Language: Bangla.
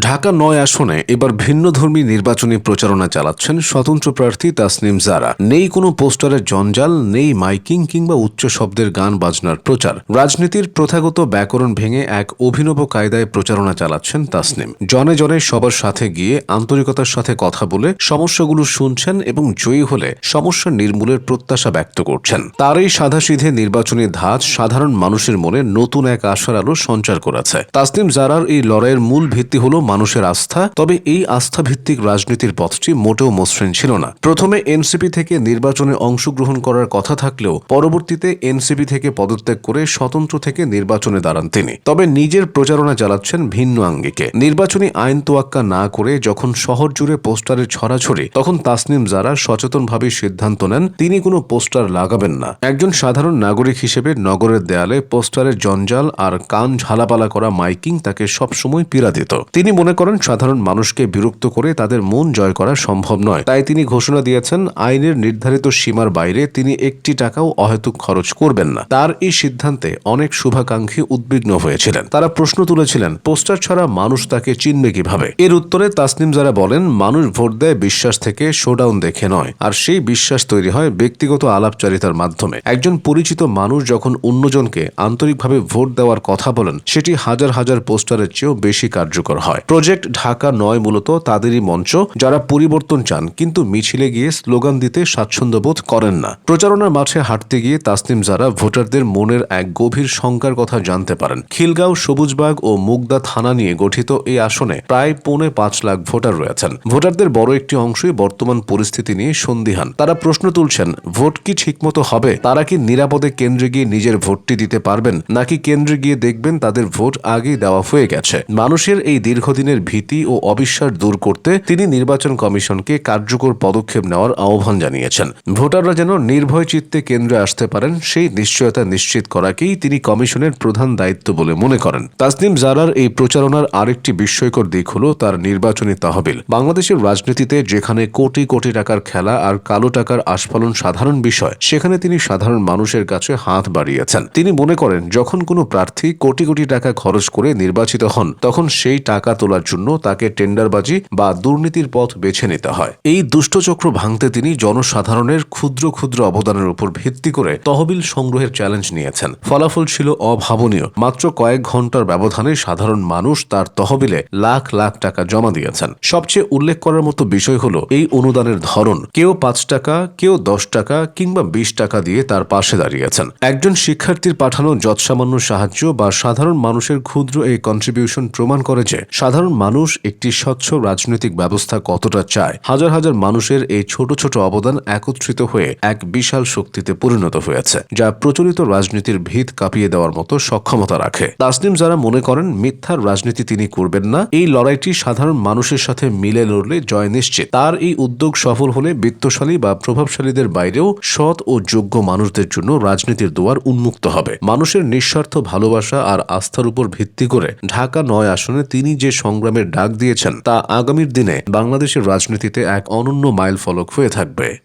ঢাকা নয় আসনে এবার ভিন্নধর্মী নির্বাচনী প্রচারণা চালাচ্ছেন স্বতন্ত্র প্রার্থী তাসনিম জারা। নেই কোনো পোস্টারের জঞ্জাল, নেই মাইকিং কিংবা উচ্চ শব্দের গান বাজনার প্রচার। রাজনীতির প্রথাগত ব্যাকরণ ভেঙে এক অভিনব কায়দায় প্রচারণা চালাচ্ছেন তাসনিম। জনে জনে সবার সাথে গিয়ে আন্তরিকতার সাথে কথা বলে সমস্যাগুলো শুনছেন এবং জয়ী হলে সমস্যা নির্মূলের প্রত্যাশা ব্যক্ত করছেন। তার এই সাধাসিধে নির্বাচনী ধাঁচ সাধারণ মানুষের মনে নতুন এক আশার আলো সঞ্চার করেছে। তাসনিম জারার এই লড়াইয়ের মূল ভিত্তি হল মানুষের আস্থা, তবে এই আস্থা ভিত্তিক রাজনীতির পথটি মোটেও মসৃণ ছিল না। প্রথমে এনসিপি থেকে নির্বাচনে অংশগ্রহণ করার কথা থাকলেও পরবর্তীতে এনসিপি থেকে পদত্যাগ করে স্বতন্ত্র থেকে নির্বাচনে দাঁড়ান তিনি। তবে নিজের প্রচারণা চালাচ্ছেন ভিন্ন আঙ্গিকে। নির্বাচনী আইন তোয়াক্কা না করে যখন শহর জুড়ে পোস্টারের ছড়াছড়ি, তখন তাসনিম জারা সচেতনভাবে সিদ্ধান্ত নেন, তিনি কোনো পোস্টার লাগাবেন না। একজন সাধারণ নাগরিক হিসেবে নগরের দেয়ালে পোস্টারের জঞ্জাল আর কান ঝালাপালা করা মাইকিং তাকে সবসময় পীড়া দিত। তিনি মনে করেন সাধারণ মানুষকে বিরক্ত করে তাদের মন জয় করা সম্ভব নয়। তাই তিনি ঘোষণা দিয়েছেন, আইনের নির্ধারিত সীমার বাইরে তিনি একটি টাকাও অহেতুক খরচ করবেন না। তার এই সিদ্ধান্তে অনেক শুভাকাঙ্ক্ষী উদ্বিগ্ন হয়েছিলেন। তারা প্রশ্ন তুলেছিলেন, পোস্টার ছাড়া মানুষ তাকে চিনবে কীভাবে? এর উত্তরে তাসনিম যারা বলেন, মানুষ ভোট দেয় বিশ্বাস থেকে শোডাউন দেখে নয়, আর সেই বিশ্বাস তৈরি হয় ব্যক্তিগত আলাপচারিতার মাধ্যমে। একজন পরিচিত মানুষ যখন অন্যজনকে আন্তরিকভাবে ভোট দেওয়ার কথা বলেন, সেটি হাজার হাজার পোস্টারের চেয়েও বেশি কার্যকর হয়। প্রজেক্ট ঢাকা নয় মূলত তাদেরই মঞ্চ, যারা পরিবর্তন চান, কিন্তু মিছিলে গিয়ে স্লোগান দিতে স্বাচ্ছন্দ্য বোধ করেন না। প্রচারণার মাঠে হাঁটতে গিয়ে তাসনিম যারা ভোটারদের মনের এক গভীর শঙ্কার কথা জানতে পারেন। খিলগাঁও, সবুজবাগ ও মুগদা থানা নিয়ে গঠিত এই আসনে প্রায় পৌনে পাঁচ লাখ ভোটার রয়েছেন। ভোটারদের বড় একটি অংশই বর্তমান পরিস্থিতি নিয়ে সন্দিহান। তারা প্রশ্ন তুলছেন, ভোট কি ঠিকমতো হবে? তারা কি নিরাপদে কেন্দ্রে গিয়ে নিজের ভোটটি দিতে পারবেন? নাকি কেন্দ্রে গিয়ে দেখবেন তাদের ভোট আগেই দেওয়া হয়ে গেছে? মানুষের এই দীর্ঘদিনের ভীতি ও অবিশ্বাস দূর করতে তিনি নির্বাচন কমিশনকে কার্যকর পদক্ষেপ নেওয়ার আহ্বান জানিয়েছেন। ভোটাররা যেন নির্ভয় চিত্তে কেন্দ্রে আসতে পারেন, সেই নিশ্চয়তা নিশ্চিত করাকেই তিনি কমিশনের প্রধান দায়িত্ব বলে মনে করেন। তাসনিম জারার এই প্রচারণার আরেকটি বিস্ময়কর দিক হল তার নির্বাচনী তহবিল। বাংলাদেশের রাজনীতিতে যেখানে কোটি কোটি টাকার খেলা আর কালো টাকার আস্ফালন সাধারণ বিষয়, সেখানে তিনি সাধারণ মানুষের কাছে হাত বাড়িয়েছেন। তিনি মনে করেন, যখন কোনো প্রার্থী কোটি কোটি টাকা খরচ করে নির্বাচিত হন, তখন সেই টাকা তোলার জন্য তাকে টেন্ডারবাজি বা দুর্নীতির পথ বেছে নিতে হয়। এই দুষ্টচক্র ভাঙতে তিনি জনসাধারণের ক্ষুদ্র ক্ষুদ্র অবদানের উপর ভিত্তি করে তহবিল সংগ্রহের চ্যালেঞ্জ নিয়েছেন। ফলাফল ছিল অভাবনীয়। মাত্র কয়েক ঘণ্টার ব্যবধানে সাধারণ মানুষ তার তহবিলে লাখ লাখ টাকা জমা দিয়েছেন। সবচেয়ে উল্লেখ করার মতো বিষয় হলো এই অনুদানের ধরন। কেউ পাঁচ টাকা, কেউ দশ টাকা কিংবা বিশ টাকা দিয়ে তার পাশে দাঁড়িয়েছেন। একজন শিক্ষার্থীর পাঠানো যৎসামান্য সাহায্য বা সাধারণ মানুষের ক্ষুদ্র এই কন্ট্রিবিউশন প্রমাণ করে যে সাধারণ মানুষ একটি স্বচ্ছ রাজনৈতিক ব্যবস্থা কতটা চায়? হাজার হাজার মানুষের এই ছোট ছোট অবদান একত্রিত হয়ে এক বিশাল শক্তিতে পরিণত হয়েছে, যা প্রচলিত রাজনীতির ভিত কাঁপিয়ে দেওয়ার মতো সক্ষমতা রাখে। তাসনিম যারা মনে করেন মিথ্যার রাজনীতি তিনি করবেন না, এই লড়াইটি সাধারণ মানুষের সাথে মিলে লড়লে জয় নিশ্চিত। তার এই উদ্যোগ সফল হলে বিত্তশালী বা প্রভাবশালীদের বাইরেও সৎ ও যোগ্য মানুষদের জন্য রাজনীতির দুয়ার উন্মুক্ত হবে। মানুষের নিঃস্বার্থ ভালোবাসা আর আস্থার উপর ভিত্তি করে ঢাকা নয় আসনে তিনি যে সংগ্রামের ডাক দিয়েছেন তা আগামীর দিনে বাংলাদেশের রাজনীতিতে এক অনন্য মাইল ফলক হয়ে থাকবে।